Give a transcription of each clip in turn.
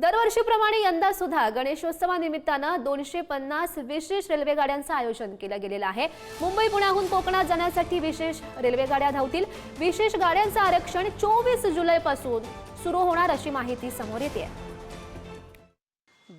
दरवर्षीप्रमाणे यंदा सुद्धा गणेशोत्सवानिमित्तानं दोनशे पन्नास विशेष रेल्वे गाड्यांचं आयोजन केलं गेलेलं आहे. मुंबई पुण्याहून कोकणात जाण्यासाठी विशेष रेल्वे गाड्या धावतील. विशेष गाड्यांचं आरक्षण चोवीस जुलैपासून सुरू होणार अशी माहिती समोर येते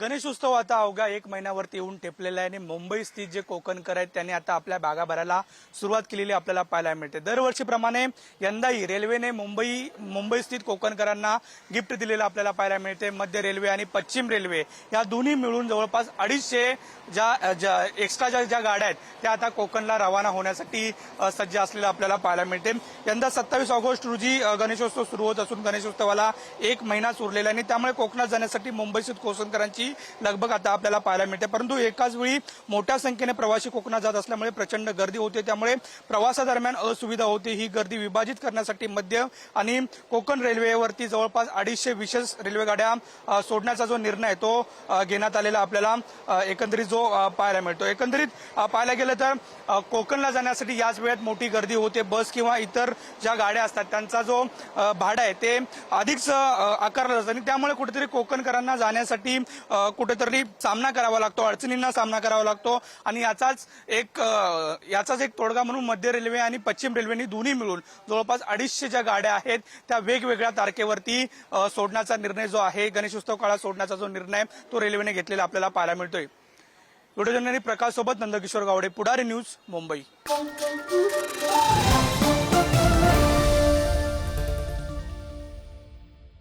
गणेशोत्सव आता अवघ्या एक महिन्यावरती येऊन ठेपलेला आहे आणि मुंबई स्थित जे कोकणकर आहेत त्यांनी आता आपल्या बागा भरायला सुरुवात केलेली आपल्याला पाहायला मिळते. दरवर्षीप्रमाणे यंदाही रेल्वेने मुंबई मुंबई स्थित कोकणकरांना गिफ्ट दिलेलं आपल्याला पाहायला मिळते. मध्य रेल्वे आणि पश्चिम रेल्वे या दोन्ही मिळून जवळपास अडीचशे ज्या ज्या एक्स्ट्रा ज्या ज्या गाड्या आहेत त्या आता कोकणला रवाना होण्यासाठी सज्ज असलेलं आपल्याला पाहायला मिळते. यंदा सत्तावीस ऑगस्ट रोजी गणेशोत्सव सुरू होत असून गणेशोत्सवाला एक महिनाच उरलेला आहे आणि त्यामुळे कोकणात जाण्यासाठी मुंबई स्थित कोकणकरांची लगबग आता आपल्याला पाहायला मिळते. परंतु एकाच वेळी मोठ्या संख्येने प्रवासी कोकणात जात असल्यामुळे प्रचंड गर्दी होते. त्यामुळे प्रवासादरम्यान असुविधा होते. ही गर्दी विभाजित करण्यासाठी मध्य आणि कोकण रेल्वेवरती जवळपास अडीचशे विशेष रेल्वे गाड्या सोडण्याचा जो निर्णय आहे तो घेण्यात आलेला आपल्याला एकंदरीत जो पाहायला मिळतो. एकंदरीत पाहायला गेलं तर कोकणला जाण्यासाठी याच वेळेत मोठी गर्दी होते. बस किंवा इतर ज्या गाड्या असतात त्यांचा जो भाडं भाडा आहे ते अधिकच आकारला आकारलं जातं. आणि त्यामुळे कुठेतरी कोकणकरांना जाण्यासाठी कुठेतरी सामना करावा लागतो अडचणींना सामना करावा लागतो आणि याचाच एक याचाच एक तोडगा म्हणून मध्य रेल्वे आणि पश्चिम रेल्वेनी दोन्ही मिळून जवळपास अडीचशे ज्या गाड्या आहेत त्या वेगवेगळ्या तारखेवरती सोडण्याचा निर्णय जो आहे गणेशोत्सव काळात सोडण्याचा जो निर्णय तो रेल्वेने घेतलेला आपल्याला पाहायला मिळतोय. व्हिडिओ जर्नलिस्ट प्रकाश सोबत नंदकिशोर गावडे पुढारी न्यूज मुंबई.